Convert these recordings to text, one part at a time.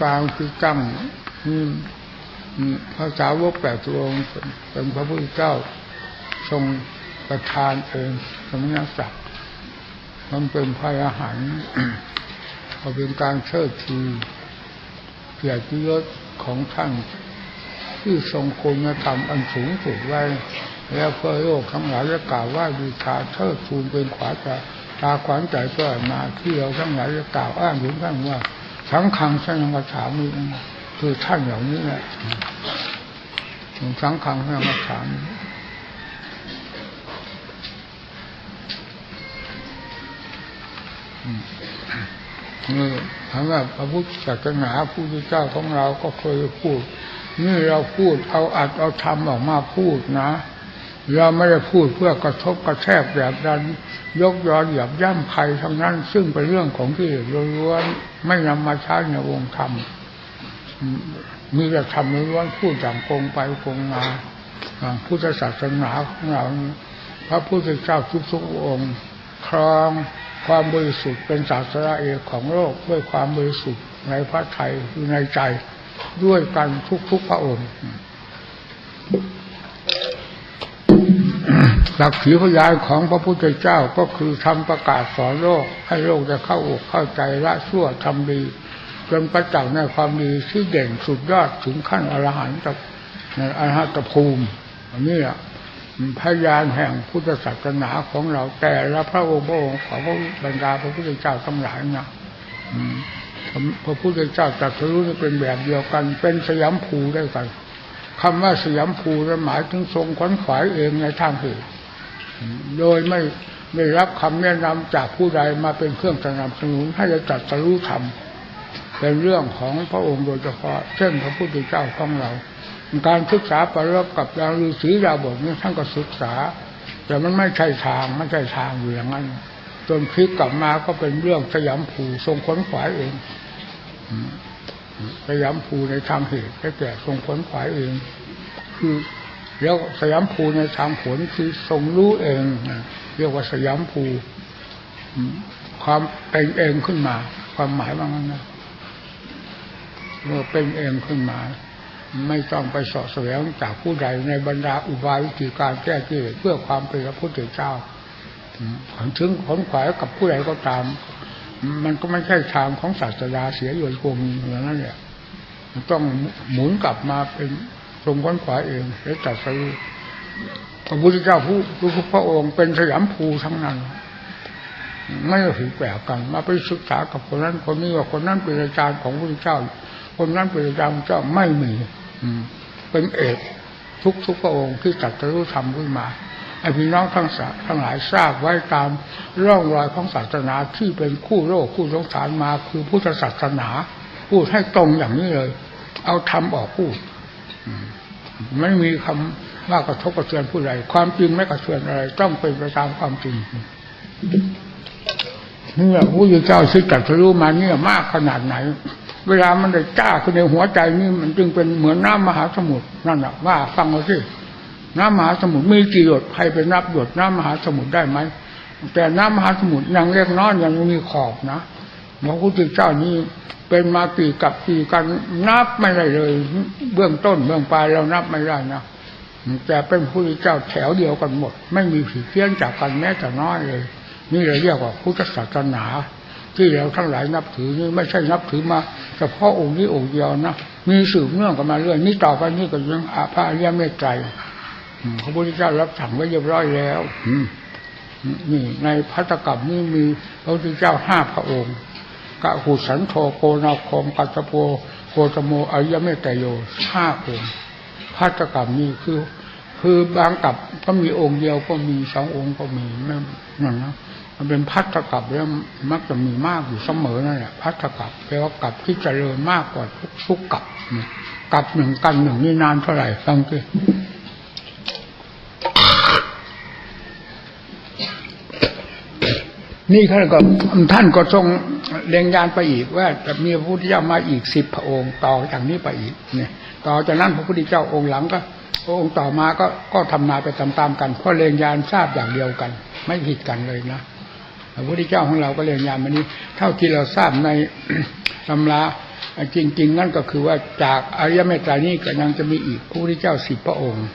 กลางคือกั้งพระสาวกแปดตัวองค์เป็นพระพุทธเจ้าทรงประทานเองสมณศักดิ์มันเป็นพระอาหารก็เป็นการเชิดชูเกียรติยศของท่านที่ทรงคุณธรรมอันสูงสุดไว้ แล้วเพื่อโลกทั้งหลายจะกล่าวว่าบูชาเชิดชูเป็นขวาจะตาขวานใจก็มาที่เราทั้งหลายจะกล่าวอ้างถึงท่านว่า สังขังสนังกระถามีคือท่านเหล่านี้แหละสังขังสนังกระถามีนี่ถามว่าพระพุทธศาสนาพระพุทธเจ้าของเราก็เคยพูด นี่เราพูดเอาอัดเอาทำออกมาพูดนะ เราไม่ได้พูดเพื่อกระทบกระแทกแบบดัน ยกยอนหยับย่ำใครทั้งนั้น ซึ่งเป็นเรื่องของที่ล้วนไม่นำมาใช้ในวงธรรมมีแต่ทำล้วนพูดอย่างโกงไปโกงมาพุทธศาสนาของเราพระพุทธเจ้าทุกๆองค์ ครองความบริสุทธิ์เป็นศาสนาเอกของโลกด้วยความบริสุทธิ์ในพระไทยในใจด้วยกันทุกๆพระองค์ หลักขีพยานของพระพุทธเจ้าก็คือทำประกาศสอนโลก ให้โลกจะเข้าอกเข้าใจละชั่วทำดีจนประจักษ์ในความดีที่เด่นสุดยอดถึงขั้นอรหันต์ในอรหัตภูมิอันนี้อะพยานแห่งพุทธศาสนาของเราแต่ละพระองค์พระองค์ของพระบรรดาพระพุทธเจ้าทั้งหลายนะพระพุทธเจ้าตรัสรู้นี่เป็นแบบเดียวกัน เป็นสยามภูได้กันคำว่าสยามภูนั้นหมายถึงทรงขวัญขวายเองในทางเหตุ โดยไม่ไม่รับคำแนะนำจากผู้ใดมาเป็นเครื่องสนับสนุนให้จะจัดสรู้ธรรมเป็นเรื่องของพระองค์โดยเฉพาะ เช่นพระพุทธเจ้าของเรา การศึกษาปรบกับยาฤาษียาบทนี้ท่านก็ศึกษา แต่มันไม่ใช่ทางไม่ใช่ทางอยู่อย่างนั้นจนพลิกกลับมาก็เป็นเรื่องสยามภูทรงขนขวายเองสยามภูในทางเหตุแก่ทรงขนขวายเอง คือ แล้วสยามภูในทางผลคือทรงรู้เองเรียกว่าสยามภูความเป็นเองขึ้นมา ความหมายว่างั้นนะเมื่อเป็นเองขึ้นมา ไม่ต้องไปสอบแสวงจากผู้ใดในบรรดาอุบายวิธีการแก้กิเลสเพื่อความเป็นพระพุทธเจ้าถึงผลขวายกับผู้ใดก็ตาม มันก็ไม่ใช่ทางของศาสดาเสียอยู่คงอย่างนั้นเนี่ยต้องหมุนกลับมาเป็น ทรงค้นขวาเองแล้วจัดสรุพระพุทธเจ้าผู้ทุกพระองค์เป็นสยามภูทั้งนั้น ไม่ถือแปลกกัน มาไปศึกษากับคนนั้น คนนี้ว่าคนนั้นเป็นอาจารย์ของพระพุทธเจ้า คนนั้นเป็นอาจารย์เจ้าไม่มี อืม เป็นเอกทุกทุกพระองค์ที่จัดสรุธรรมขึ้นมาไอพี่น้องทั้งสาทั้งหลายทราบไว้ตามร่องรอยของศาสนาที่เป็นคู่โลกคู่สงสารมาคือพุทธศาสนา พูดให้ตรงอย่างนี้เลย เอาทำออกพูด ไม่มีคำว่ากระทบกระเทือนผู้ใดความจริงไม่กระเทือนอะไร ต้องเป็นไปตามความจริงนี่แหละพระเจ้าซึ่งตัดรู้มาเนี่ยมากขนาดไหน เวลามันได้จ้าขึ้นในหัวใจนี่มันจึงเป็นเหมือนน้ำมหาสมุทรนั่นแหละว่าฟังเอาสิน้ำมหาสมุทรมีกี่หยดใครไปนับหยดน้ำมหาสมุทรได้ไหมแต่น้ำมหาสมุทรยังเล็กน้อยยังมีขอบนะ พระพุทธเจ้านี่เป็นมากี่กับกี่กันนับไม่ได้เลย เบื้องต้นเบื้องปลายเรานับไม่ได้นะแต่เป็นผู้เจ้าแถวเดียวกันหมด ไม่มีผิดเพี้ยนจากกันแม้แต่น้อยเลย นี่เราเรียกว่าพุทธศาสนา ที่เราทั้งหลายนับถือนี่ไม่ใช่นับถือมาเฉพาะองค์นี้องค์เดียวนะมีสืบเนื่องกันมาเรื่อยนี่ต่อไปนี่ก็ยังอาภาเรียเมตไตรพระพุทธเจ้ารับสั่งไว้เรียบร้อยแล้วนี่ในพัตกรรมนี่มีพระพุทธเจ้าห้าพระองค์ กะหุสันโทโกนาคมกัตโปโกตโมอายเมตโยห้าองค์พัตกรรมนี้คือ คือบางกับก็มีองค์เดียวก็มีสององค์ก็มีไม่นั่นนะมันเป็นพัฒกับแล้วมักจะมีมากอยู่เสมอนั่นแหละพัฒกับแปลว่ากับที่เจริญมากกว่าทุกทุกกับกับหนึ่งกันหนึ่งนี่นานเท่าไหร่ฟังสินี่ท่านก็ท่านก็ทรง เรียงยานไปอีกว่าจะมีพระพุทธเจ้ามาอีกสิบพระองค์ต่อจากนี้ไปอีกเนี่ยต่อจากนั้นพระพุทธเจ้าองค์หลังก็องค์ต่อมาก็ก็ทำมาไปตามๆกันเพราะเรียงยานทราบอย่างเดียวกัน ไม่ผิดกันเลยนะพระพุทธเจ้าของเราก็เรียงยานมานี้ เท่าที่เราทราบในตำราจริง ๆ นั่นก็คือว่าจากอริยเมตไตรนี้ก็ยังจะมีอีกพระพุทธเจ้าสิบพระองค์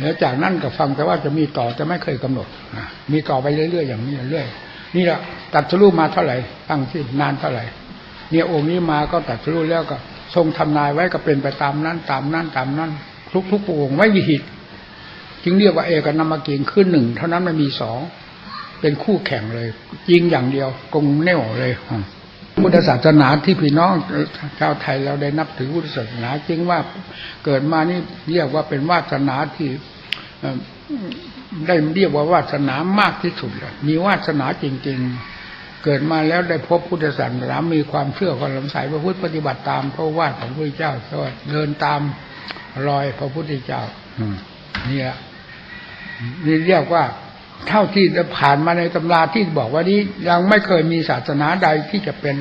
แล้วจากนั้นก็ฟังแต่ว่าจะมีต่อจะไม่เคยกำหนดมีต่อไปเรื่อยๆอย่างนี้เรื่อยๆ นี่แหละตัดสรุปมาเท่าไหร่ตั้งที่นานเท่าไหร่เนี่ยองค์นี้มาก็ตัดสรุปแล้วก็ ทรงทำนายไว้ก็เป็นไปตามนั้น ตามนั้นตามนั้น ทุกทุกองค์ไม่มีผิดจึงเรียกว่าเอกนามากิงขึ้นหนึ่งเท่านั้นไม่มีสองเป็นคู่แข่งเลยยิงอย่างเดียวกงแน่วเลยพุทธศาสนาที่พี่น้องชาวไทยเราได้นับถือพุทธศาสนาจริงว่าเกิดมานี่เรียกว่าเป็นวาสนาที่ ได้เรียกว่าวาสนามากที่สุดเลยมีวาสนาจริง ๆ เกิดมาแล้วได้พบพุทธศาสนามีความเชื่อความลำสายพระพุทธปฏิบัติตามพระวาทของพระเจ้าก็เดินตามรอยพระพุทธเจ้านี่แหละนี่เรียกว่าเท่าที่ผ่านมาในตำราที่บอกว่านี้ยังไม่เคยมีศาสนาใดที่จะเป็น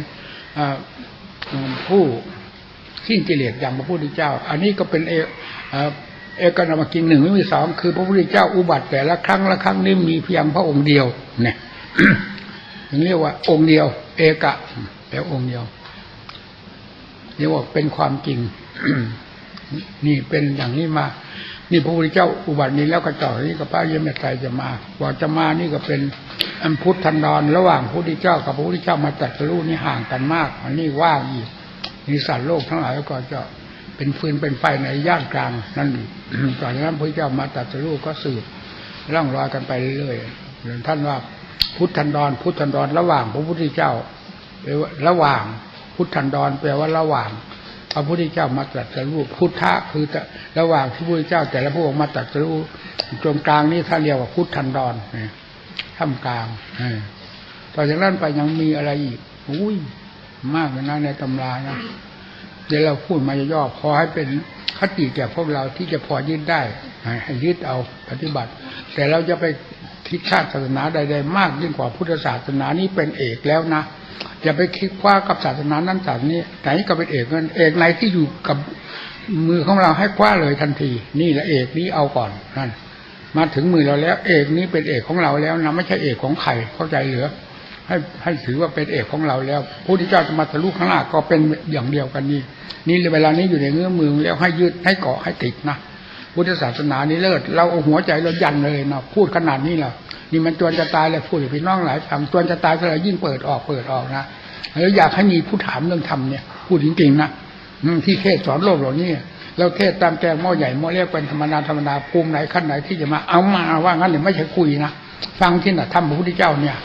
ผู้สิ้นกิเลสอย่างพระพุทธเจ้า อันนี้ก็เป็นเอ เอกนามากินหนึ่งไม่มีสองคือพระพุทธเจ้าอุบัติแต่ละครั้งละครั้งนี้มีเพียงพระองค์เดียว เนี่ยถึงเรียกว่า องค์เดียว เอกะแล้วองค์เดียวเรียกว่าเป็นความจริงนี่เป็นอย่างนี้มา นี่พระพุทธเจ้าอุบัตินี้แล้วก็จ่อนี่กับพระเยมไตรจะมาว่าจะมานี่ก็เป็นอันพุทธันดรระหว่างพระพุทธเจ้ากับพระพุทธเจ้ามาตัดสู้นี่ห่างกันมาก อันนี้ว่างอีกนี่สัตว์โลกทั้งหลายก็จะ เป็นฟืนเป็นไฟในย่านกลาง นั่นตอนนั้นพระพุทธเจ้ามาตัดสู้ก็สืบร่องรอยกันไปเรื่อยๆท่านว่าพุทธันดรพุทธันดรระหว่าง พระพุทธเจ้าแปลว่าระหว่างพุทธันดรแปลว่าระหว่างพระพุทธเจ้ามาตรัสรู้พุทธะคือระหว่างที่พระพุทธเจ้า แต่ละพระองค์มาตรัสรู้ตรงกลางนี้ท่านเรียกว่าพุทธันดรท่ามกลางต่อจากนั้นไปยังมีอะไรอีกอุ้ยมากเลยนะในตำรานะ เดี๋ยวเราพูดมาย่อๆพอให้เป็นคติแก่พวกเราที่จะพอยึดได้ ให้ยึดเอาปฏิบัติ แต่เราจะไปทิศชาติศาสนาใดๆมากยิ่งกว่าพุทธศาสนานี้เป็นเอกแล้วนะอย่าไปคิดคว้ากับศาสนานั้นศาสนานี้ไหนก็เป็นเอกนั่นเอกไหนที่อยู่กับมือของเราให้คว้าเลยทันที นี่แหละเอกนี้เอาก่อนนั่นมาถึงมือเราแล้ว เอกนี้เป็นเอกของเราแล้วนะไม่ใช่เอกของใครเข้าใจเหรือ ให้ให้ถือว่าเป็นเอกของเราแล้วพระพุทธเจ้าจะมาทะลุข้างหน้าก็เป็นอย่างเดียวกันนี่นี่เวลานี้อยู่ในเงื้อมือแล้วให้ยืดให้เกาะให้ติดนะพุทธศาสนานี้เลิศเราเอาหัวใจเรายันเลยนะพูดขนาดนี้แหละนี่มันจวนจะตายเลยพูดพี่น้องหลายฟังจวนจะตายก็เลยยิ่งเปิดออกเปิดออกนะแล้วอยากให้มีผู้ถามเรื่องธรรมเนี่ยพูดจริงๆนะที่เทศสอนโลกเหล่านี้เราเทศตามแกงหม้อใหญ่หม้อเล็กเป็นธรรมดาธรรมดาภูมิไหนขั้นไหนที่จะมาเอามาว่างั้นเนี่ยไม่ใช่คุยนะฟังที่น่ะทำพระพุทธเจ้าเนี่ย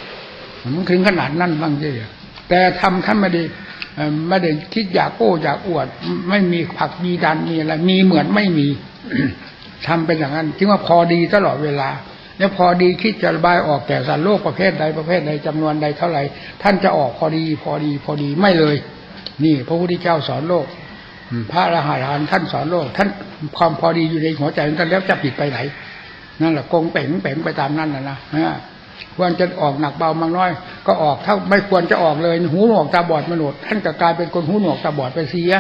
มันถึงขนาดนั้นบ้างเจ้แต่ทำท่านไม่ได้ไม่ได้คิดอยากโอ้อยากอวด ไม่มีผักมีดันมีอะไรมีเหมือนไม่มีทำเป็นอย่างนั้นจึงว่าพอดีตลอดเวลาแล้วพอดีคิดจะระบายออกแก่สัตว์โลกประเภทใดประเภทใดจำนวนใดเท่าไหร่ ท่านจะออกพอดี พอดี พอดีไม่เลย นี่ พระพุทธเจ้าสอนโลกพระอรหันต์ท่านสอนโลก ท่านความพอดีอยู่ในหัวใจของท่านแล้วจะผิดไปไหนนั่นแหละกงเป่งเป่งไปตามนั้นนะนะ ควรจะออกหนักเบามากน้อย ก็ออกถ้าไม่ควรจะออกเลย หูหนวกตาบอดมนุษย์ท่านก็กลายเป็นคนหูหนวกตาบอดไปเสีย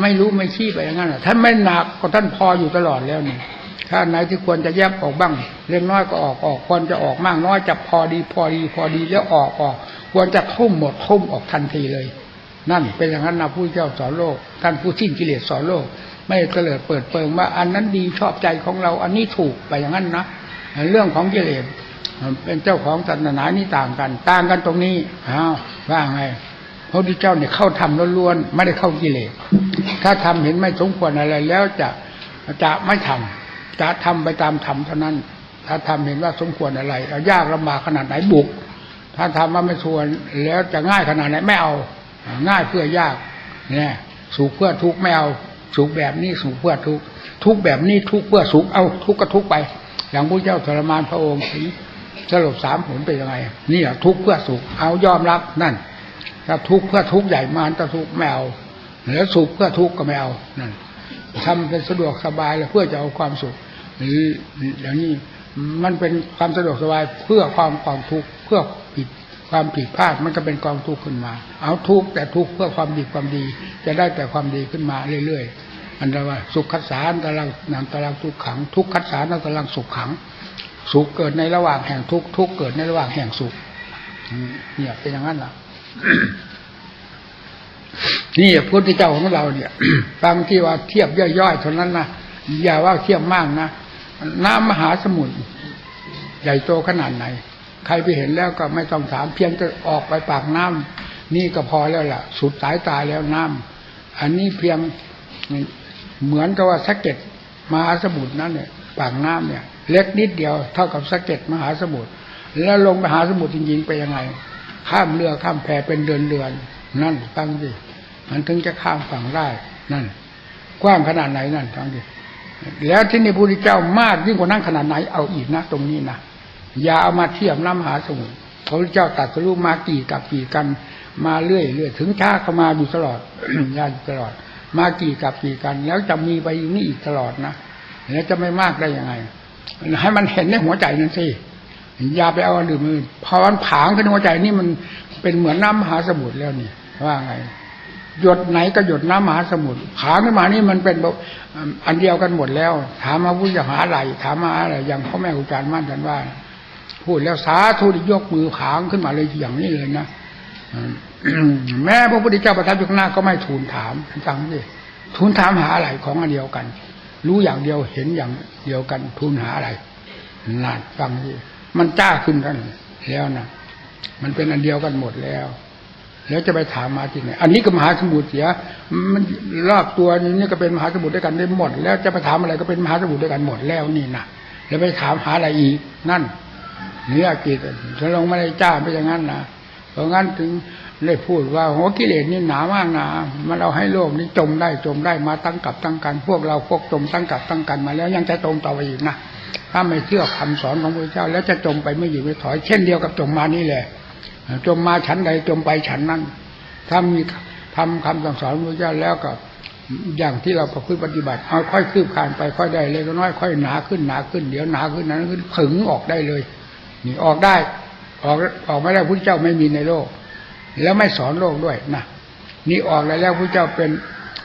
ไม่รู้ไม่ชี้ไปอย่างนั้นท่านไม่หนักก็ท่านพออยู่ตลอดแล้วนี่ถ้าไหนที่ควรจะแยบออกบ้างเล็กน้อยก็ออกออกควรจะออกมากน้อยจะพอดีพอดีพอดีแล้วออกออก ควรจะทุ่มหมดทุ่มออกทันทีเลย นั่นเป็นอย่างนั้นนะผู้เจ้าสอนโลก ท่านผู้สิ้นกิเลสสอนโลก ไม่เกลิดเปิดเปิงว่า อันนั้นดีชอบใจของเราอันนี้ถูกไปอย่างนั้นนะเรื่องของกิเลส เป็นเจ้าของศาสนานี่ต่างกัน ต่างกันตรงนี้อ้าวว่าไงพระพุทธเจ้าเนี่ยเข้าทำล้วนๆไม่ได้เข้ากิเลสถ้าทำเห็นไม่สมควรอะไรแล้วจะจะไม่ทำจะทำไปตามธรรมเท่านั้น ถ้าทำเห็นว่าสมควรอะไรยากลำบากขนาดไหนบุก ถ้าทำว่าไม่ควรแล้วจะง่ายขนาดไหนไม่เอา ง่ายเพื่อยากเนี่ยสุขเพื่อทุกข์ไม่เอาสุขแบบนี้สุขเพื่อทุกข์ทุกแบบนี้ทุกข์เพื่อสุขเอาทุกข์ก็ทุกข์ไป อย่างพระเจ้าทรมานพระองค์ สรุปสามผลเป็นยังไงนี่แหละทุกข์เพื่อสุขเอายอมรับนั่นถ้าทุกข์เพื่อทุกข์ใหญ่มานถ้าทุกข์ไม่เอาแล้วสุขเพื่อทุกข์ก็ไม่เอานั่นทำเป็นสะดวกสบายแล้วเพื่อจะเอาความสุขหรืออย่างนี้มันเป็นความสะดวกสบายเพื่อความความทุกข์เพื่อผิดความผิดพลาดมันก็เป็นกองทุกข์ขึ้นมา เอาทุกข์แต่ทุกข์เพื่อความดีความดี จะได้แต่ความดีขึ้นมาเรื่อยๆอันนั้ว่าสุขคัสสารตารางนามตารางทุกขัง ทุกคัสสารตารางสุขขัง สุขเกิดในระหว่างแห่งทุกข์ทุกข์เกิดในระหว่างแห่งสุขเนี่ยเป็นอย่างนั้นล่ะนี่พระพุทธเจ้าของเราเนี่ยฟังที่ว่าเทียบย่อยๆเท่านั้นนะอย่าว่าเทียบมากนะน้ำมหาสมุทรใหญ่โตขนาดไหน ใครไปเห็นแล้วก็ไม่ต้องถามเพียงจะออกไปปากน้ำนี่ก็พอแล้วล่ะ สุดสายตาแล้วน้ำอันนี้เพียงเหมือนกับว่าสะเก็ดมหาสมุทรนั่นเนี่ยปากน้ำเนี่ย เล็กนิดเดียวเท่ากับสะเก็ดมหาสมุทรแล้วลงมหาสมุทรจริงๆไปยังไง ข้ามเรือข้ามแพเป็นเดือนเดือนนั่นฟังดิมันถึงจะข้ามฝั่งได้นั่น กว้างขนาดไหนนั่นฟังดิแล้วที่นี่พระพุทธเจ้ามากยิ่งกว่านั้นขนาดไหนเอาอีกนะ ตรงนี้นะอย่าเอามาเทียบน้ำมหาสมุทรพระพุทธเจ้าตัดสรู้มากี่กับกี่กันมาเรื่อยเรื่อยถึงช้าเข้ามาอยู่ตลอดญาอยู่ตลอด มากี่กับกี่กัน แล้วจะมีไปอย่นี้อีกตลอดนะแล้วจะไม่มากได้ยังไง ให้มันเห็นในหัวใจนั่นสิอย่าไปเอาอันอื่นมือพอมันผางขึ้นหัวใจนี่มันเป็นเหมือนน้ำมหาสมุทรแล้วนี่ว่าไงหยดไหนก็หยดน้ำมหาสมุทรผางขึ้นมานี่มันเป็นแบบอันเดียวกันหมดแล้ว ถามมาพุทธหาอะไรถามมาอะไรอย่างพ่อแม่ครูอาจารย์มั่นกันว่า พูดแล้วสาธุยกมือผางขึ้นมาเลยอย่างนี้เลยนะแม่พระพุทธเจ้าประทับอยู่ข้างหน้าก็ไม่ทูลถามฟังสิทูลถามหาอะไรของอันเดียวกัน รู้อย่างเดียวเห็นอย่างเดียวกันทูลหาอะไรนั่นฟังสิมันจ้าขึ้นกันแล้วนะมันเป็นอันเดียวกันหมดแล้ว แล้วจะไปถามมาที่ไหนอันนี้ก็มหาสมุทรเสีย มันรอบตัวนี้ก็เป็นมหาสมุทรด้วยกันได้หมด แล้วจะไปถามอะไรก็เป็นมหาสมุทรด้วยกันหมดแล้วนี่นะแล้วไปถามหาอะไรอีกนั่นเนื้อกิจฉันลงไม่ได้จ้าไปอย่างนั้นนะเพราะงั้นถึง ได้พูดว่าหัวกิเลสนี่หนามากหนามันเราให้โลกนี้จมได้จมได้มาตั้งกับตั้งกัน พวกเราพวกจมตั้งกับตั้งกันมาแล้วยังจะจมต่อไปอีกนะถ้าไม่เชื่อคำสอนของพระเจ้า แล้วจะจมไปไม่อยู่ไม่ถอย เช่นเดียวกับจมมานี่แหละจมมาฉันใดจมไปฉันนั้น ถ้ามีทำคำสั่งสอนพระเจ้าแล้วก็อย่างที่เราประพฤติปฏิบัติเอาค่อยคืบคานไปค่อยได้เล็กน้อยค่อยหนาขึ้นหนาขึ้นเดี๋ยวหนาขึ้นนั้นขึ้นผึ่งออกได้เลย นี่ออกได้ ออกออกไม่ได้พระเจ้าไม่มีในโลก แล้วไม่สอนโลกด้วยนะนี่ออกแล้วแล้วพระเจ้าเป็น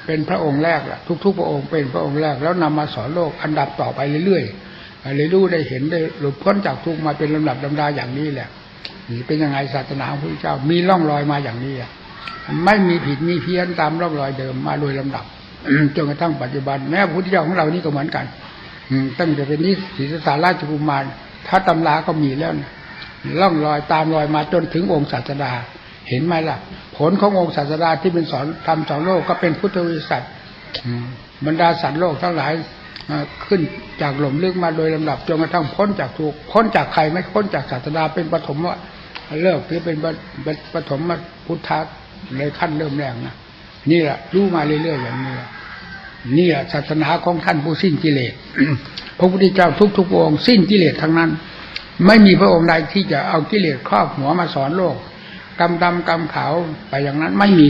เป็นพระองค์แรกล่ะ ทุกๆพระองค์เป็นพระองค์แรก แล้วนำมาสอนโลกอันดับต่อไปเรื่อยๆเลยรู้ได้เห็นได้หลุดพ้นจากทุกมาเป็นลำดับลำดาอย่างนี้แหละนี่เป็นยังไงศาสนาของพระเจ้ามีร่องรอยมาอย่างนี้ไม่มีผิดมีเพี้ยนตามร่องรอยเดิมมาโดยลำดับจนกระทั่งปัจจุบันแม้พระพุทธเจ้าของเรานี่ก็เหมือนกันตั้งแต่เป็นนิสิตสารราชกุมารถ้าตำราก็มีแล้วนะร่องรอยตามรอยมาจนถึงองค์ศาสดา เห็นไหมล่ะ ผลขององค์ศาสดาที่เป็นสอนทำสอนโลกก็เป็นพุทธวิสัชบรรดาสัตว์โลกทั้งหลายขึ้นจากหล่มลึกมาโดยลำดับจนกระทั่งพ้นจากทุกพ้นจากใครไม่พ้นจากศาสดาเป็นปฐมว่าเลิกหรือเป็นปฐมพุทธะเลยขั้นเริ่มแรกนะนี่แหละรู้มาเรื่อยๆอย่างนี้นี่แหละศาสนาของท่านผู้สิ้นกิเลสพระพุทธเจ้าทุกๆองค์สิ้นกิเลสทั้งนั้น ไม่มีพระองค์ใดที่จะเอากิเลสครอบหัวมาสอนโลก กำดำกำขาวไปอย่างนั้นไม่มี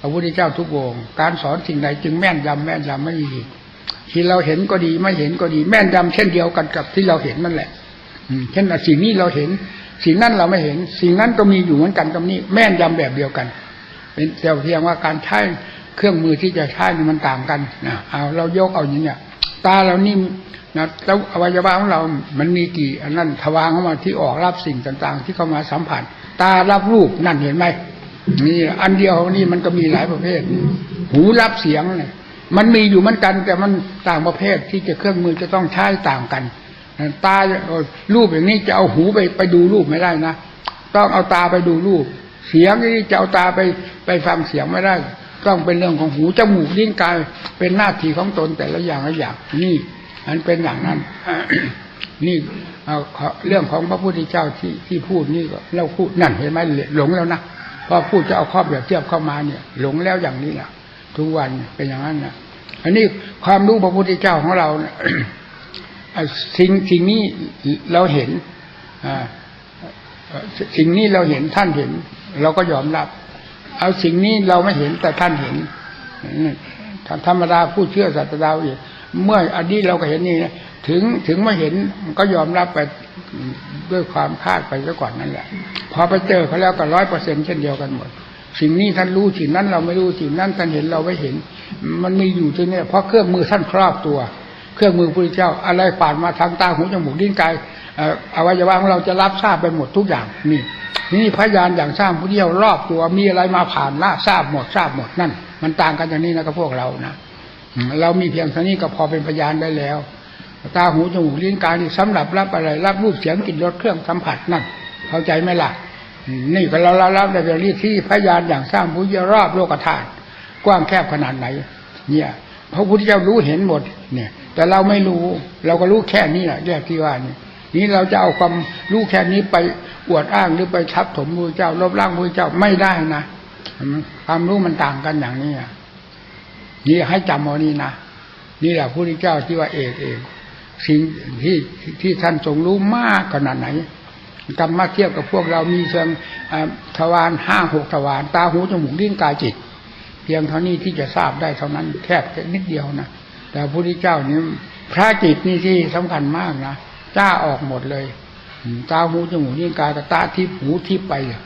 พระพุทธเจ้าทุกองการสอนสิ่งใดจึงแม่นยำแม่นยำไม่มีที่เราเห็นก็ดีไม่เห็นก็ดีแม่นยำเช่นเดียวกันกับที่เราเห็นนั่นแหละเช่นสิ่งนี้เราเห็น สิ่งนั้นเราไม่เห็น สิ่งนั้นก็มีอยู่เหมือนกันกับนี้ แม่นยำแบบเดียวกัน เป็นแต่เพียงว่าการใช้เครื่องมือที่จะใช้มันต่างกันนะเอาเรายกเอาอย่างเนี้ยตาเรานี่นะแล้วอวัยวะของเรา มันมีกี่อันนั้นทวารเข้ามาที่ออกรับสิ่งต่าง ๆ ที่เข้ามาสัมผัส ตารับรูปนั่นเห็นไหมนี่อันเดียวนี่มันก็มีหลายประเภท หูรับเสียงเนี่ยมันมีอยู่เหมือนกัน แต่มันต่างประเภทที่จะเครื่องมือจะต้องใช้ต่างกันตารูปอย่างนี้จะเอาหูไปไปดูรูปไม่ได้นะต้องเอาตาไปดูรูป เสียงนี่จะเอาตาไปไปฟังเสียงไม่ได้ ต้องเป็นเรื่องของหูจมูกลิ้นกายเป็นหน้าที่ของตนแต่ละอย่างละอย่างนี่อันเป็นอย่างนั้น นี่เรื่องของพระพุทธเจ้าที่ที่พูดนี่ก็เราพูดนั่นเห็นไหมหลงแล้วนะพอพูดจะเอาข้อเปรียบเทียบเข้ามาเนี่ย หลงแล้วอย่างนี้แหละทุกวันเป็นอย่างนั้นนะอันนี้ความรู้พระพุทธเจ้าของเราเนี่ยสิ่งสิ่งนี้เราเห็นสิ่งนี้เราเห็นท่านเห็น เราก็ยอมรับ เอาสิ่งนี้เราไม่เห็นแต่ท่านเห็นธรรมดาผู้เชื่อสัตดาอีกเมื่ออันนี้เราก็เห็นนี่นะ ถึงถึงไม่เห็นก็ยอมรับไปด้วยความคาดไปซะก่อนนั่นแหละ พอไปเจอเขาแล้วก็ร้อยเปอร์เซ็นเช่นเดียวกันหมด สิ่งนี้ท่านรู้สิ่งนั้นเราไม่รู้สิ่งนั้นท่านเห็นเราไม่เห็น มันมีอยู่ที่นี่เพราะเครื่องมือท่านครอบตัว เครื่องมือพระเจ้าอะไรผ่านมาทางตาหูจมูกลิ้นกายอวัยวะของเราจะรับทราบไปหมดทุกอย่างนี่นี่พยานอย่างสร้างผู้เดียวรอบตัวมีอะไรมาผ่านละทราบหมดทราบหมดนั่น มันต่างกันอย่างนี้นะกับพวกเรานะเรามีเพียงเท่านี้ก็พอเป็นพยานได้แล้ว ตาหูจมูกลิ้นกายนี่สำหรับรับอะไร รับรูปเสียงกลิ่นรสเครื่องสัมผัสนั่นเข้าใจไหมล่ะนี่ก็เราเรารับได้เป็นรีที่พยานอย่างสร้างผู้ยรอบโลกธาตุกว้างแคบขนาดไหน เนี่ยพระพุทธเจ้ารู้เห็นหมด เนี่ย แต่เราไม่รู้ เราก็รู้แค่นี้แหละแยกที่ว่านี่นี้เราจะเอาความรู้แค่นี้ไปอวดอ้างหรือไปทับถมพระเจ้าลบล้างพระเจ้าไม่ได้นะความรู้มันต่างกันอย่างนี้นี่ให้จำเอานี่นะนี่แหละพระพุทธเจ้าที่ว่าเอกเอก สิ่งที่ที่ท่านทรงรู้มากขนาดไหนกรรมมาเทียบกับพวกเรามีเชิงทวารห้าหกทวารตาหูจมูกลิ้นกายจิต เพียงเท่านี้ที่จะทราบได้เท่านั้นแค่นิดเดียวนะแต่พระพุทธเจ้านี่พระจิตนี่ที่สำคัญมากนะจ้าออกหมดเลย ตาหูจมูกลิ้นกายตาทิพย์หูทิพย์ไปอะ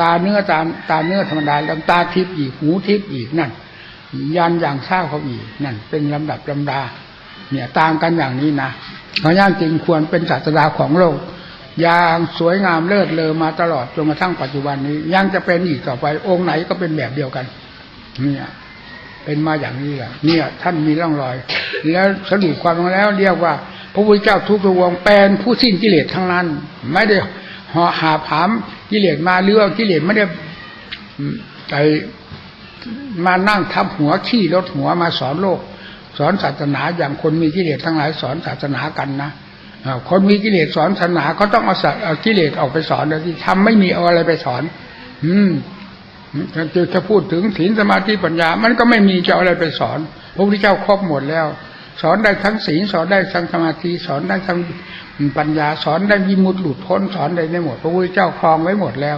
ตาเนื้อตาตาเนื้อธรรมดาแล้วตาทิพย์อีกหูทิพย์อีกนั่นยันอย่างทราบเขาอีกนั่น เป็นลำดับลำดา เนี่ยตางกันอย่างนี้นะเพราะย่างจริงควรเป็นศาสดาของโลกอย่างสวยงามเลิศเลอมาตลอดจนกระทั่งปัจจุบันนี้ ยังจะเป็นอีกต่อไปองค์ไหนก็เป็นแบบเดียวกัน เนี่ย เป็นมาอย่างนี้แหละเนี่ย ท่านมีร่องรอย แล้วสรุปความลงแล้วเรียกว่า พระพุทธเจ้าทุกพระวงศ์เป็นผู้สิ้นกิเลสทั้งนั้น ไม่ได้หอหาผามกิเลสมาเรือกิเลสไม่ได้ไปมานั่งทับหัวขี้รถหัวมาสอนโลก สอนศาสนาอย่างคนมีกิเลสทั้งหลายสอนศาสนากันนะคนมีกิเลสสอนศาสนาเขาต้องเอาสัตว์เอากิเลสออกไปสอนเลยที่ทำไม่มีเอาอะไรไปสอน อืมจะจะพูดถึงศีลสมาธิปัญญา มันก็ไม่มีจะเอาอะไรไปสอน พระพุทธเจ้าครอบหมดแล้ว สอนได้ทั้งศีลสอนได้ทั้งสมาธิสอนได้ทั้งปัญญาสอนได้วิมุตติหลุดพ้นสอนได้ได้หมด พระพุทธเจ้าครองไว้หมดแล้ว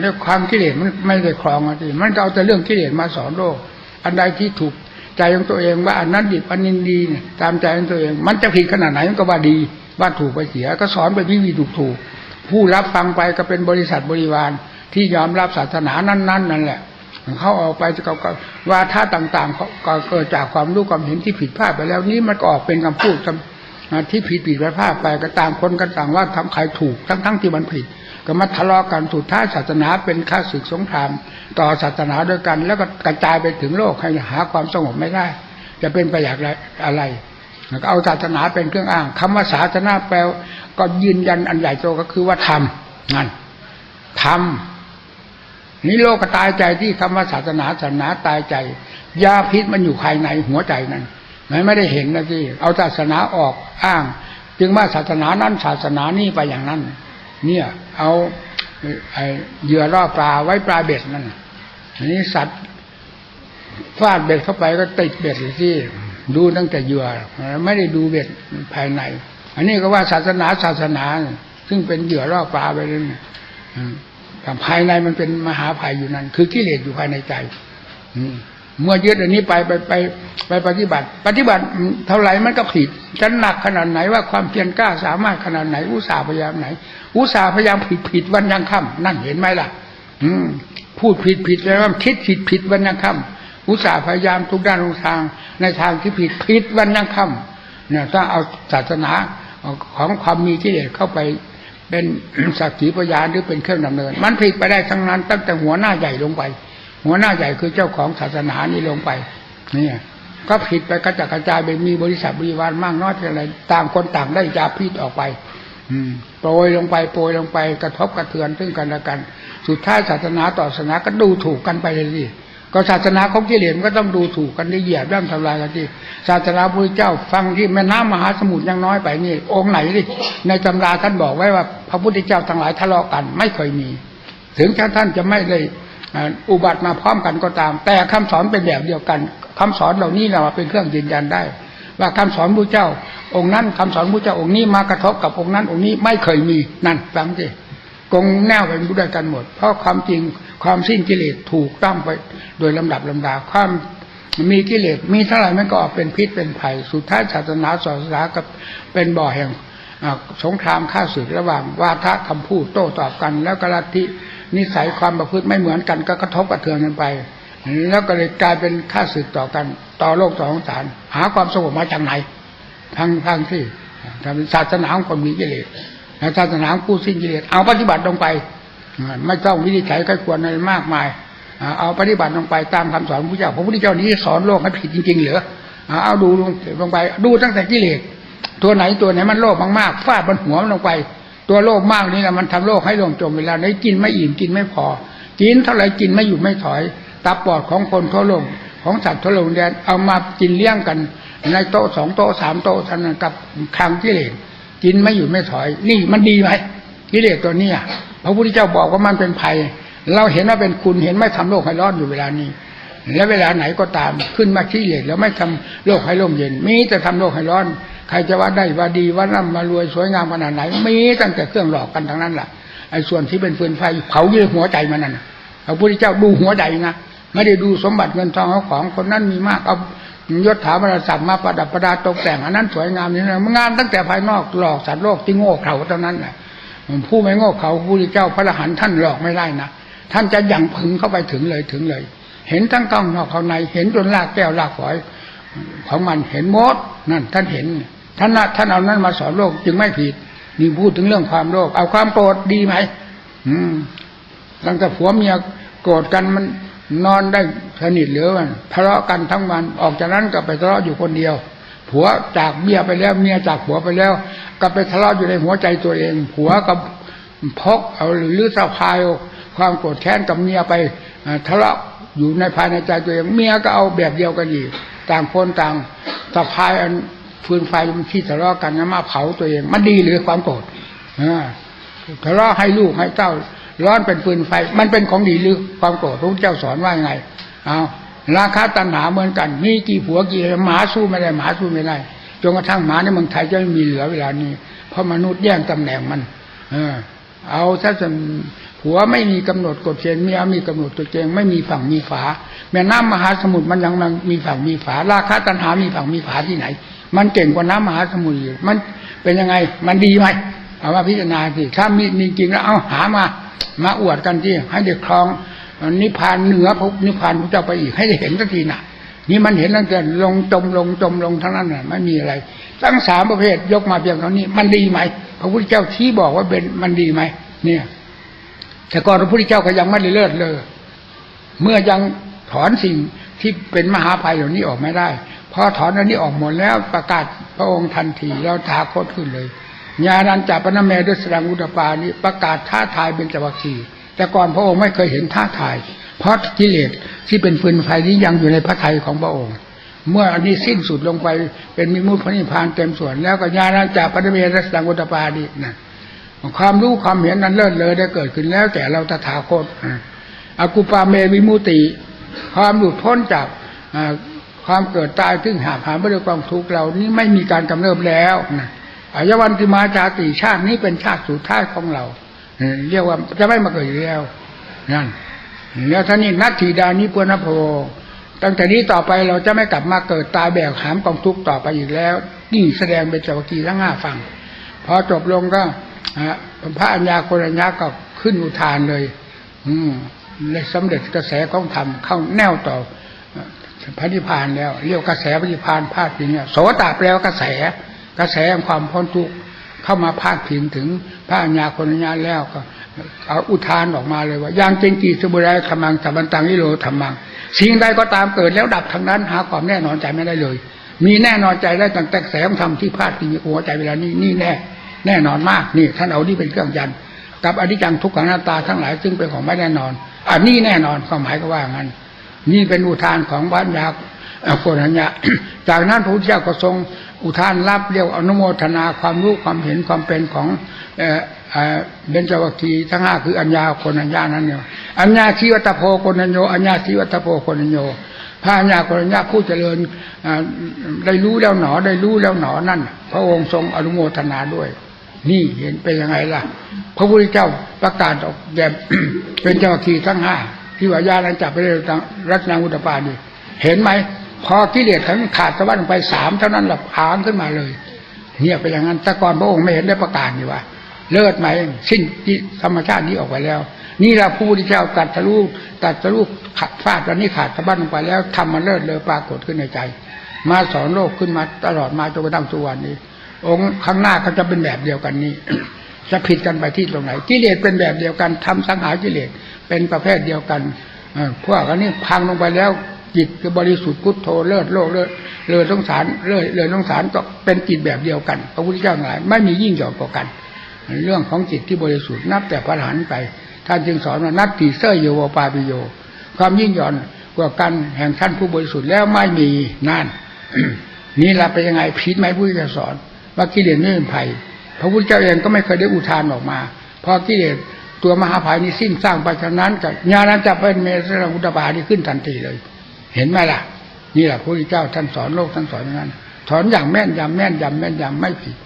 แล้วความกิเลสมันไม่ได้ครองอะทีมันก็เอาแต่เรื่องกิเลสมาสอนโลก อันใดที่ถูก ใจของตัวเองว่าอันนั้นดีอันนี้ดีเนี่ยตามใจของตัวเอง มันจะผิดขนาดไหนมันก็ว่าดีว่าถูกไปเสีย ก็สอนไปวิวีถูกถูกผู้รับฟังไปก็เป็นบริษัทบริวารที่ยอมรับศาสนานั้นๆนั่นแหละเขาออกไปจะก็ว่าท่าต่างๆก็เกิดจากความรู้ความเห็นที่ผิดพลาดไปแล้วนี้มันก็ออกเป็นคำพูดที่ผิดผิดพลาดไปก็ต่างคนกันต่างว่าทำใครถูกทั้งๆที่มันผิด ก็มาทะเลาะกันสุดท้ายศาสนาเป็นข้าศึกสงคราม ต่อศาสนาด้วยกัน แล้วก็กระจายไปถึงโลกให้หาความสงบไม่ได้ จะเป็นไปอย่างไรอะไรก็เอาศาสนาเป็นเครื่องอ้างคำว่าศาสนาแปลก็ยืนยันอันใหญ่โตก็คือว่าธรรมนั่นธรรมนี่โลกก็ตายใจที่คำว่าศาสนาศาสนาตายใจยาพิษมันอยู่ภายในหัวใจนั้นมันไม่ได้เห็นนะที่เอาศาสนาออกอ้าง จึงว่าศาสนานั้นศาสนานี่ไปอย่างนั้น เนี่ย เอาไอ้เหยื่อล่อปลาไว้ปลาเบ็ดนั่นอันนี้สัตว์ฟาดเบ็ดเข้าไปก็ติดเบ็ดที่ดูตั้งแต่เหยื่อไม่ได้ดูเบ็ดภายใน อันนี้ก็ว่าศาสนาศาสนา ซึ่งเป็นเหยื่อล่อปลาไปเลยแต่ภายในมันเป็นมหาภัยอยู่นั่น คือกิเลสอยู่ภายในใจ เมื่อยึดอันนี้ไปไปไปไปปฏิบัติ ปฏิบัติเท่าไหร่มันก็ผิดจะหนักขนาดไหนว่าความเพียรกล้าสามารถขนาดไหน อุตสาห์พยายามไหน อุตสาห์พยายามผิดผิดวันยังค่ำนั่นเห็นไหมล่ะ อืมพูดผิดผิดแล้วคิดผิดผิดวันยังค่ำอุตสาห์พยายามทุกด้านทุกทางในทางที่ผิดผิดวันยังค่ำเนี่ยถ้าเอาศาสนาของความมีกิเลสเข้าไปเป็นสักขีพยานหรือเป็นเครื่องดำเนิน มันผิดไปได้ทั้งนั้นตั้งแต่หัวหน้าใหญ่ลงไป หัวหน้าใหญ่คือเจ้าของศาสนานี้ลงไปเนี่ยก็ผิดไปกระจัดกระจายไปมีบริษัทบริวารมากน้อยเท่าไรต่างคนต่างได้ยาพิษออกไป อืมโปรยลงไปโปรยลงไปกระทบกระเทือนซึ่งกันและกัน สุดท้ายศาสนาต่อศาสนาก็ดูถูกกันไปเลยสิก็ศาสนาของกิเลสก็ต้องดูถูกกันได้เหยียบย่ำทำลายกันที่ศาสนาพระเจ้าฟังที่แม่น้ำมหาสมุทรยังน้อยไปนี่ องค์ไหนดิในตำราท่านบอกไว้ว่า พระพุทธเจ้าทั้งหลายทะเลาะกันไม่เคยมี ถึงท่านจะไม่ได้ อุบัติมาพร้อมกันก็ตาม แต่คำสอนเป็นแบบเดียวกันคำสอนเหล่านี้เราเป็นเครื่องยืนยันได้ ว่าคำสอนพระเจ้า องค์นั้นคำสอนพระเจ้าองค์นี้มากระทบกับองค์นั้นองค์นี้ไม่เคยมีนั่นฟังสิกงแนวเป็นด้วยกันหมด เพราะความจริงความสิ้นกิเลสถูกต้องไปโดยลำดับลำดาความมีกิเลสมีเท่าไหร่มันก็ออกเป็นพิษเป็นภัย สุดท้ายศาสนาศาสนากับเป็นบ่อแห่งสงครามข้าศึกระหว่างวาทะคำพูดโต้ตอบกัน แล้วกลัทธิ นิสัยความประพฤติไม่เหมือนกันก็กระทบกระเทือนกันไป แล้วก็เลยกลายเป็นข้าศึกต่อกัน ต่อโลกต่อสงสาร หาความสงบมาจากไหนทางทางที่ศาสนาของคนมีกิเลสศาสนาผู้สิ้นกิเลสเอาปฏิบัติลงไป ไม่ต้องวินิจฉัยก็ควรอะไรมากมาย เอาปฏิบัติลงไปตามคำสอนของพระเจ้าพระพุทธเจ้านี้สอนโลกให้ผิดจริงๆเหรือเอาดูลงลงไป ดูตั้งแต่กิเลสตัวไหนตัวไหนมันโลภมากๆฟาดบนหัวมันลงไป ตัวโลภมากนี่แหละมันทำโลกให้ลงจมเวลาไหนกินไม่อิ่มกินไม่พอ กินเท่าไหรกินไม่หยุดไม่ถอยตับปอดของคนทั่วโลกของสัตว์ทั่วโลกแดนเอามากินเลี้ยงกัน ในโต๊ะสองโต๊ะสามโต๊ะท่านั้นกับคางกิเลสกินไม่หยุดไม่ถอย นี่มันดีไหมกิเลสตัวเนี้ยพระพุทธเจ้าบอกว่ามันเป็นภัย เราเห็นว่าเป็นคุณเห็นไม่ทำโลกให้ร้อนอยู่เวลานี้และเวลาไหนก็ตามขึ้นมาขี้เหร่แล้วไม่ทำโลกให้ร่มเย็น มีแต่ทำโลกให้ร้อน ใครจะว่าได้ว่าดีว่าร่ำมารวยสวยงามขนาดไหนมีตั้งแต่เครื่องหลอกกันทั้งนั้นแหละไอ้ส่วนที่เป็นฟืนไฟเผาเยื่อหัวใจมันนั่นพระพุทธเจ้าดูหัวใจนะไม่ได้ดูสมบัติเงินทองขาของคนนั้นมีมากเอายศถาบรรดาศักดิ์มาประดับประดาตกแต่งอันนั้นสวยงามนี่นะมันงามตั้งแต่ภายนอกหลอกสัตว์โลกที่โง่เขาเท่านั้นแหละผู้ไม่โง่เขาพระพุทธเจ้าพระอรหันต์ท่านหลอกไม่ได้นะท่านจะยังพึงเข้าไปถึงเลยถึงเลย เห็นทั้งข้างนอกเข้าในเห็นจนลากแก้วลากฝอยของมันเห็นหมดนั่นท่านเห็น ท่านน่ะท่านเอานั้นมาสอนโลกจึงไม่ผิดนี่พูดถึงเรื่องความโลภเอาความโกรธดีไหมอืมตั้งแต่ผัวเมียโกรธกันมันนอนได้สนิทเหลือมันทะเลาะกันทั้งวันออกจากนั้นก็ไปทะเลาะอยู่คนเดียว ผัวจากเมียไปแล้ว เมียจากผัวไปแล้ว ก็ไปทะเลาะอยู่ในหัวใจตัวเอง ผัวกับพกเอาหรือสะพายความโกรธแค้นกับเมียไปทะเลาะอยู่ในภายในใจตัวเอง เมียก็เอาแบบเดียวกันอีกต่างคนต่างสะพายอัน ฟืนไฟมันขี้ทะเลาะกันนะมาเผาตัวเอง มันดีหรือความโกรธทะเลาะให้ลูกให้เจ้า ร้อนเป็นฟืนไฟ มันเป็นของดีหรือความโกรธพระพุทธเจ้าสอนว่าไงเอาราคาตัณหาเหมือนกัน มีกี่ผัวกี่หมาสู้ไม่ได้หมาสู้ไม่ได้จนกระทั่งหมาในเมืองไทยจะไม่มีเหลือเวลานี้ เพราะมนุษย์แย่งตำแหน่งมัน เออ เอาถ้าจะผัวไม่มีกำหนดกฎเกณฑ์เมียมีกำหนดกฎเกณฑ์ไม่มีฝั่งมีฝา แม่น้ำมหาสมุทรมันยังมีฝั่งมีฝา ราคาตัณหามีฝั่งมีฝาที่ไหน มันเก่งกว่าน้ำมหาสมุทรอยู่มันเป็นยังไง มันดีไหมเอามาพิจารณาสิถ้ามีมีจริงแล้วเอาหามา มาอวดกันที่ให้เด็กคลองนิพพานเหนือพระนิพพานพระเจ้าไปอีกให้ได้เห็นสักทีน่ะนี่มันเห็นตั้งแต่ลงจมลงจมลงทั้งนั้นน่ะไม่มีอะไรตั้งสามประเภทยกมาเพียงเท่านี้ มันดีไหมพระพุทธเจ้าชี้บอกว่าเป็นมันดีไหมเนี่ยแต่ก่อนพระพุทธเจ้าก็ยังไม่ได้เลิศเลย เมื่อยังถอนสิ่งที่เป็นมหาภัยเหล่านี้ออกไม่ได้ พอถอนอันนี้ออกหมดแล้วประกาศพระองค์ทันทีแล้วถาโคตขึ้นเลยญาณันจัปนเมด้วยแสดงอุตปานี้ประกาศท้าทายเป็นจวัคคีแต่ก่อนพระองค์ไม่เคยเห็นท้าทาย เพราะกิเลสที่เป็นฟืนไฟนี้ยังอยู่ในพระทัยของพระองค์ เมื่ออันนี้สิ้นสุดลงไปเป็นมิมุติพระนิพพานเต็มส่วน แล้วก็ญาณันจัปนเมด้วยแสดงอุตปานี้นะความรู้ความเห็นนั้นเลิศเลยได้เกิดขึ้นแล้วแก่เราตถาคตอากุปาเมวิมุติ ความหลุดพ้นจาก ความเกิดตายซึ่งหาผ่านไปด้วยความทุกข์เรานี้ไม่มีการกำเริบแล้วนะอายวันติมาจาติชาตินี้เป็นชาติสุดท้ายของเราเรียกว่าจะไม่มาเกิดอีกแล้วนั่นแล้วท่านี้นัตถีดานิปุณโพตั้งแต่นี้ต่อไปเราจะไม่กลับมาเกิดตายแบกหามกองทุกข์ต่อไปอีกแล้วนี่แสดงเป็นจวักีทั้งห้าฝั่งพอจบลงก็พระอัญญาโกรัญญาก็ขึ้นอุทานเลย อืมเลยสำเร็จกระแสของธรรมเข้าแนวต่อ พระนิพพานแล้วเรียกกระแสพระนิพพานพาดพิงเนี่ยโสตาแปลว่ากระแส กระแสแห่งความพ้นทุกข์เข้ามาพาดพิงถึงพระอัญญาโกรัญญาแล้วก็เอาอุทานออกมาเลยว่ายังเจงกีสบุไรธรรมังสัมบันตังนิโรธรรมัง สิ่งใดก็ตามเกิดแล้วดับทั้งนั้น หาความแน่นอนใจไม่ได้เลย มีแน่นอนใจได้ตั้งแต่แสงธรรมที่พาดพิงหัวใจเวลานี้นี่แน่แน่นอนมากนี่ท่านเอานี่เป็นเครื่องยันกับอนิจจังทุกขังหน้าตาทั้งหลายซึ่งเป็นของไม่แน่นอนอันนี้แน่นอนความหมายก็ว่างั้น นี่เป็นอุทานของบ้านยาโกนัญญาจากนั้นพระพุทธเจ้าก็ทรงอุทานรับเรียกอนุโมทนาความรู้ความเห็นความเป็นของเบญจวัคคีทั้งห้าคืออัญญาโกนัญญานั้นเนี่ยอัญญาชีวัตโพโกนัญโยอัญญาชีวัตโพโกนัญโยพระอัญญาโกนัญญาผู้เจริญได้รู้แล้วหนอได้รู้แล้วหนอนั่น พระองค์ทรงอนุโมทนาด้วยนี่เห็นเป็นยังไงล่ะ พระพุทธเจ้าประกาศออกแบบเป็นเจ้าทีทั้งห้า ที่ว่าญาณจับไปเรื่องรัตนาอุตปาดีเห็นไหมพอกิเลสทั้งขาดสะบั้นไปสามเท่านั้นหลับพางขึ้นมาเลยเนี่ยเป็นอย่างนั้นแต่ก่อนพระองค์ไม่เห็นได้ประกาศอยู่ว่า เลิศไหมสิ้นธรรมชาตินี้ออกไปแล้ว นี่เราผู้ที่เจ้าตัดทะลุตัดทะลุขาดฟาดตอนนี้ขาดสะบั้นลงไปแล้วทำมันเลิศเลยปรากฏขึ้นในใจ มาสอนโลกขึ้นมาตลอดมาจนกระทั่งทุกวันนี้ องค์ข้างหน้าเขาจะเป็นแบบเดียวกันนี้จะผิดกันไปที่ตรงไหนกิเลสเป็นแบบเดียวกันทำสังหารกิเลส เป็นประเภทเดียวกันเอ่อพวกอันนี้พังลงไปแล้วจิตคือบริสุทธิ์พุทโธเลิศโลกเลิศเลิศสงสารเลิศเลิศสงสารก็เป็นจิตแบบเดียวกันพระพุทธเจ้าหลายไม่มียิ่งหย่อนกว่ากัน เรื่องของจิตที่บริสุทธิ์นับแต่พระอรหันไป ท่านจึงสอนว่านัตติเสยโยวปาปิโย ความยิ่งหย่อนกว่ากันแห่งท่านผู้บริสุทธิ์แล้วไม่มีนั่นนี่ละเป็นยังไงผิดไหมผู้จะสอนว่ากิเลสไม่เป็นภัยพระพุทธเจ้าเองก็ไม่เคยได้อุทานออกมาพอกิเลส ตัวมหาภัยนี้สิ้นสร้างไปฉะนั้นกับญาณจะเป็นเมสระอุตบานี่ขึ้นทันทีเลย เห็นไหมล่ะ นี่แหละพระพุทธเจ้าท่านสอนโลกท่านสอนอย่างนั้นสอนอย่างแม่นยำแม่นยำแม่นยำไม่ผิด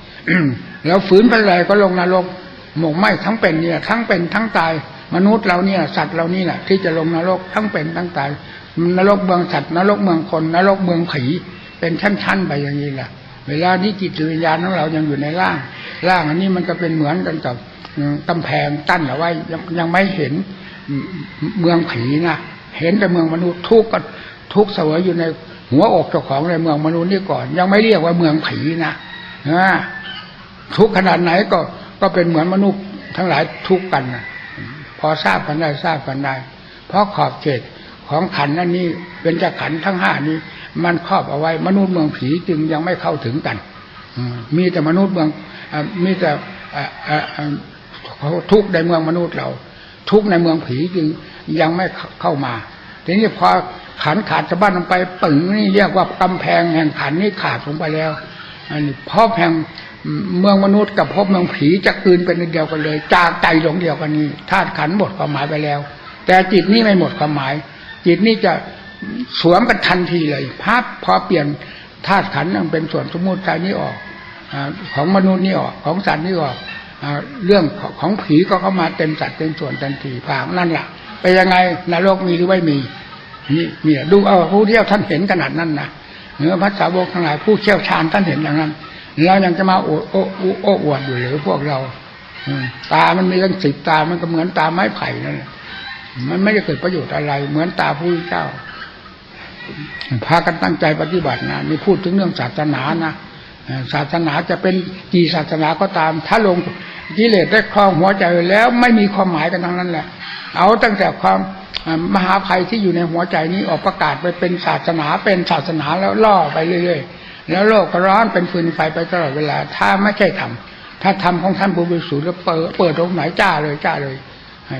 แล้วฝืนไปอะไรก็ลงนรกหมกไหมทั้งเป็นเนี่ย ทั้งเป็นทั้งตาย มนุษย์เราเนี่ย สัตว์เรานี่แหละที่จะลงนรกทั้งเป็นทั้งตายนรกเมืองสัตว์นรกเมืองคนนรกเมืองผีเป็นชั้นๆไปอย่างนี้แหละเวลานี้จิตวิญญาณของเรายังอยู่ในร่าง ร่างอันนี้มันก็เป็นเหมือนกันกับ กำแพงตั้นเอาไว้ยังยังไม่เห็นเมืองผีนะเห็นแต่เมืองมนุษย์ทุกข์ก็ทุกข์เสวยอยู่ในหัวอกเจ้าของในเมืองมนุษย์นี่ก่อน ยังไม่เรียกว่าเมืองผีนะนะทุกข์ขนาดไหนก็ก็เป็นเหมือนมนุษย์ทั้งหลายทุกข์กันนะพอทราบกันได้ทราบกันได้ เพราะขอบเขตของขันนั่นนี่เป็นจากขันทั้งห้านี้ มันครอบเอาไว้มนุษย์เมืองผีจึงยังไม่เข้าถึงกันมีแต่มนุษย์เมืองมีแต่ ทุกในเมืองมนุษย์เรา ทุกในเมืองผีจึงยังไม่เข้ามา ทีนี้พอขันขาดสะบั้นลงไปปึ่งนี่เรียกว่ากำแพงแห่งขันนี่ขาดลงไปแล้วอันนี้พบแห่งเมืองมนุษย์กับพบเมืองผีจะคืนเป็นเดียวกันเลย จากใจดวงเดียวกันนี้ธาตุขันหมดความหมายไปแล้ว แต่จิตนี่ไม่หมดความหมาย จิตนี่จะสวมกันทันทีเลยภาพพอเปลี่ยนธาตุขันนั่นเป็นส่วนสมมติใจนี้ออกอของมนุษย์นี่ออกของสัตว์นี่ออก เรื่องของผีก็เข้ามาเต็มสัตว์เต็มส่วนทันทีผางนั่นแหละไปยังไงนรกมีหรือไม่มีนี่นี่ดูเอาผู้เที่ยวท่านเห็นขนาดนั้นนะเนื้อพระสาวกทั้งหลายผู้เชี่ยวชาญท่านเห็นอย่างนั้นเรายังจะมาโอ้โอ้โอ้อวดอยู่หรือพวกเราตามันมีตั้งสิบตามันก็เหมือนตาไม้ไผ่นั่นแหละมันไม่ได้เกิดประโยชน์อะไร เหมือนตาผู้เจ้าพากันตั้งใจปฏิบัตินะนี่พูดถึงเรื่องศาสนานะศาสนาจะเป็นกี่ศาสนาก็ตาม ถ้าลง กิเลสได้ครองหัวใจแล้วไม่มีความหมายกันทั้งนั้นแหละ เอาตั้งแต่ความมหาภัยที่อยู่ในหัวใจนี้ออกประกาศไปเป็นศาสนาเป็นศาสนาแล้วล่อไปเรื่อยๆ แล้วโลกก็ร้อนเป็นฟืนไฟไปตลอดเวลา ถ้าไม่ใช่ทำถ้าทำของท่านบุญสุแล้วเปิดเปิดตรงไหนจ้าเลยจ้าเลย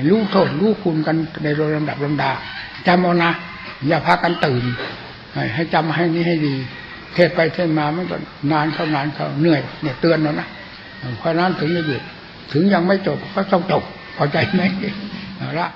รู้โทษรู้คุณกันในโดยลำดับลำดาจำเอานะอย่าพากันตื่น ให้จำให้นี้ให้ดี เทศไปเทศมามันก็นานเข้านานเข้าเหนื่อยเนี่ยเตือนแล้วนะเพราะนั้นถึงจะหยุด ถึงยังไม่จบก็ต้องจบพอใจไหมละ